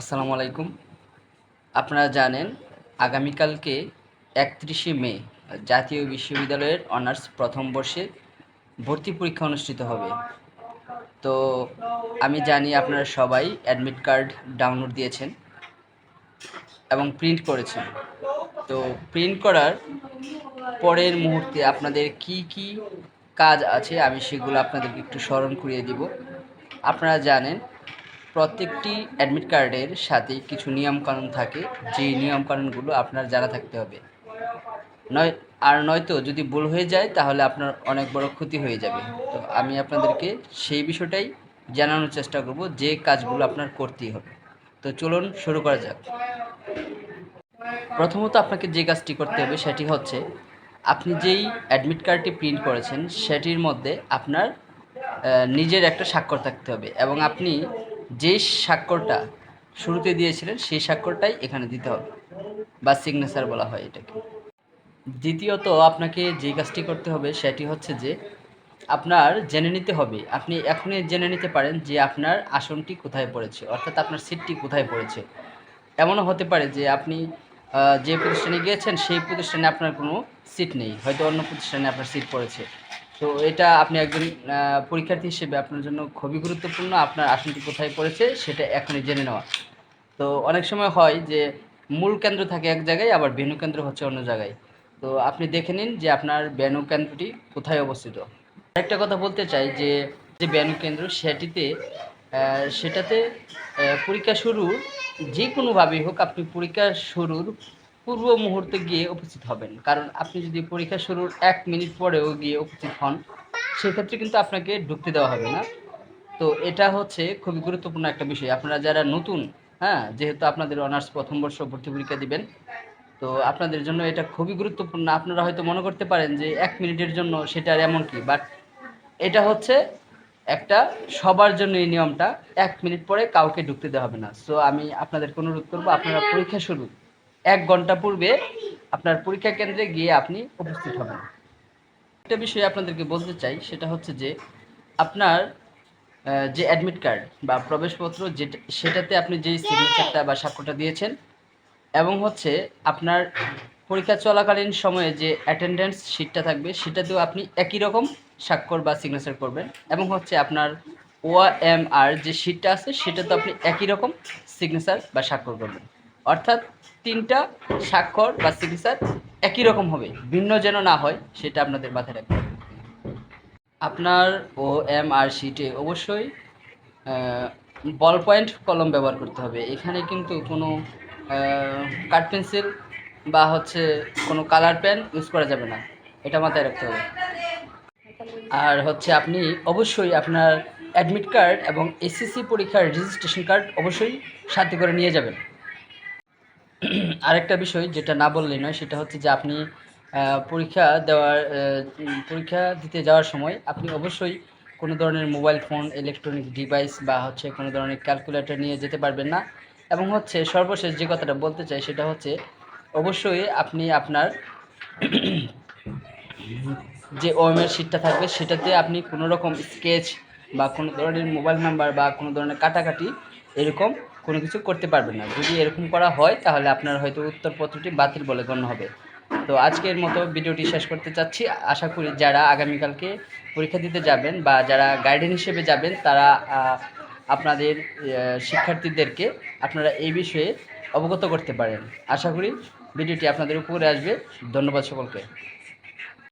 আসসালামু আলাইকুম। আপনারা জানেন, আগামীকালকে একত্রিশে মে জাতীয় বিশ্ববিদ্যালয়ের অনার্স প্রথম বর্ষে ভর্তি পরীক্ষা অনুষ্ঠিত হবে। তো আমি জানি আপনারা সবাই অ্যাডমিট কার্ড ডাউনলোড দিয়েছেন এবং প্রিন্ট করেছেন। তো প্রিন্ট করার পরের মুহূর্তে আপনাদের কি কি কাজ আছে আমি সেগুলো আপনাদেরকে একটু স্মরণ করিয়ে দিব। আপনারা জানেন প্রত্যেকটি অ্যাডমিট কার্ডের সাথে কিছু নিয়মকানুন থাকে। যে নিয়মকানুনগুলো আপনার জানা থাকতে হবে। নয়, আর নয়তো যদি ভুল হয়ে যায়, তাহলে আপনার অনেক বড় ক্ষতি হয়ে যাবে। তো আমি আপনাদেরকে সেই বিষয়টাই জানানোর চেষ্টা করব, যে কাজগুলো আপনার করতেই হবে। তো চলুন শুরু করা যাক। প্রথমত আপনাকে যে কাজটি করতে হবে, সেটি হচ্ছে, আপনি যেই অ্যাডমিট কার্ডটি প্রিন্ট করেছেন, সেটির মধ্যে আপনার নিজের একটা স্বাক্ষর থাকতে হবে। এবং আপনি যেই স্বাক্ষরটা শুরুতে দিয়েছিলেন, সেই স্বাক্ষরটাই এখানে দিতে হবে, বা সিগনেচার বলা হয় এটাকে। দ্বিতীয়ত আপনাকে যে কাজটি করতে হবে, সেটি হচ্ছে যে আপনার জেনে নিতে হবে, আপনি এখনই জেনে নিতে পারেন যে আপনার আসনটি কোথায় পড়েছে, অর্থাৎ আপনার সিটটি কোথায় পড়েছে। এমনও হতে পারে যে আপনি যে প্রতিষ্ঠানে গিয়েছেন, সেই প্রতিষ্ঠানে আপনার কোনো সিট নেই, হয়তো অন্য প্রতিষ্ঠানে আপনার সিট পড়েছে। তো এটা আপনি একজন পরীক্ষার্থী হিসেবে আপনার জন্য খুবই গুরুত্বপূর্ণ। আপনার আসনটি কোথায় পড়েছে সেটা এখনই জেনে নেওয়া। তো, অনেক সময় হয় যে মূল কেন্দ্র থাকে এক জায়গায়, আবার ভেনু কেন্দ্র হচ্ছে অন্য জায়গায়। তো, আপনি দেখে নিন যে আপনার ভেনু কেন্দ্রটি কোথায় অবস্থিত। আরেকটা কথা বলতে চাই যে যে ভেনু কেন্দ্র সেটিতে সেটাতে পরীক্ষা শুরুর যে কোনোভাবেই হোক, আপনি পরীক্ষা শুরুর পূর্ব মুহূর্তে গিয়ে উপস্থিত হবেন। কারণ আপনি যদি পরীক্ষা শুরুর এক মিনিট পরেও গিয়ে উপস্থিত হন, সেক্ষেত্রে কিন্তু আপনাকে ঢুকতে দেওয়া হবে না। তো এটা হচ্ছে খুবই গুরুত্বপূর্ণ একটা বিষয়। আপনারা যারা নতুন হ্যাঁ যেহেতু আপনাদের অনার্স প্রথম বর্ষ ভর্তি পরীক্ষা দিবেন, তো আপনাদের জন্য এটা খুবই গুরুত্বপূর্ণ। আপনারা হয়তো মনে করতে পারেন যে এক মিনিটের জন্য সেটা আর এমন কি বাট এটা হচ্ছে একটা সবার জন্য এই নিয়মটা। এক মিনিট পরে কাউকে ঢুকতে দেওয়া হবে না। সো আমি আপনাদেরকে অনুরোধ করব, আপনারা পরীক্ষা শুরু এক ঘণ্টা পূর্বে আপনার পরীক্ষা কেন্দ্রে গিয়ে আপনি উপস্থিত হবেন। একটা বিষয়ে আপনাদেরকে বলতে চাই, সেটা হচ্ছে যে আপনার যে অ্যাডমিট কার্ড বা প্রবেশপত্র যেটা, সেটাতে আপনি যেই সিগনেচারটা বা স্বাক্ষরটা দিয়েছেন এবং হচ্ছে আপনার পরীক্ষা চলাকালীন সময়ে যে অ্যাটেন্ডেন্স শিটটা থাকবে, সেটাতেও আপনি একই রকম স্বাক্ষর বা সিগনেচার করবেন এবং হচ্ছে আপনার ও এম আর যে শিটটা আছে, সেটাতে আপনি একই রকম সিগনেচার বা স্বাক্ষর করবেন। অর্থাৎ তিনটা স্বাক্ষর বা সিগনেচার একই রকম হবে, ভিন্ন যেন না হয়, সেটা আপনাদের মাথায় রাখতে হবে। আপনার ও এম আর শিটে অবশ্যই বল পয়েন্ট কলম ব্যবহার করতে হবে। এখানে কিন্তু কোনো কাঠ পেন্সিল বা হচ্ছে কোনো কালার পেন ইউজ করা যাবে না। এটা মাথায় রাখতে হবে। আর হচ্ছে আপনি অবশ্যই আপনার অ্যাডমিট কার্ড এবং এসএসসি পরীক্ষার রেজিস্ট্রেশন কার্ড অবশ্যই সাথে করে নিয়ে যাবেন। আরেকটা বিষয় যেটা না বললেই নয়, সেটা হচ্ছে যে আপনি পরীক্ষা দেওয়ার পরীক্ষা দিতে যাওয়ার সময় আপনি অবশ্যই কোনো ধরনের মোবাইল ফোন ইলেকট্রনিক ডিভাইস বা হচ্ছে কোনো ধরনের ক্যালকুলেটর নিয়ে যেতে পারবেন না। এবং হচ্ছে সর্বশেষ যে কথাটা বলতে চাই সেটা হচ্ছে, অবশ্যই আপনি আপনার যে ওএমের শিটটা থাকবে সেটাতে আপনি কোনো রকম স্কেচ বা কোনো ধরনের মোবাইল নাম্বার বা কোনো ধরনের কাটাকাটি এরকম কোনো কিছু করতে পারবেন না। যদি এরকম করা হয়, তাহলে আপনার হয়তো উত্তরপত্রটি বাতিল বলে গণ্য হবে। তো আজকের মতো ভিডিওটি শেষ করতে চাচ্ছি। আশা করি যারা আগামীকালকে পরীক্ষা দিতে যাবেন বা যারা গাইডেন হিসেবে যাবেন, তারা আপনাদের শিক্ষার্থীদেরকে আপনারা এই বিষয়ে অবগত করতে পারেন। আশা করি ভিডিওটি আপনাদের উপরে আসবে। ধন্যবাদ সকলকে।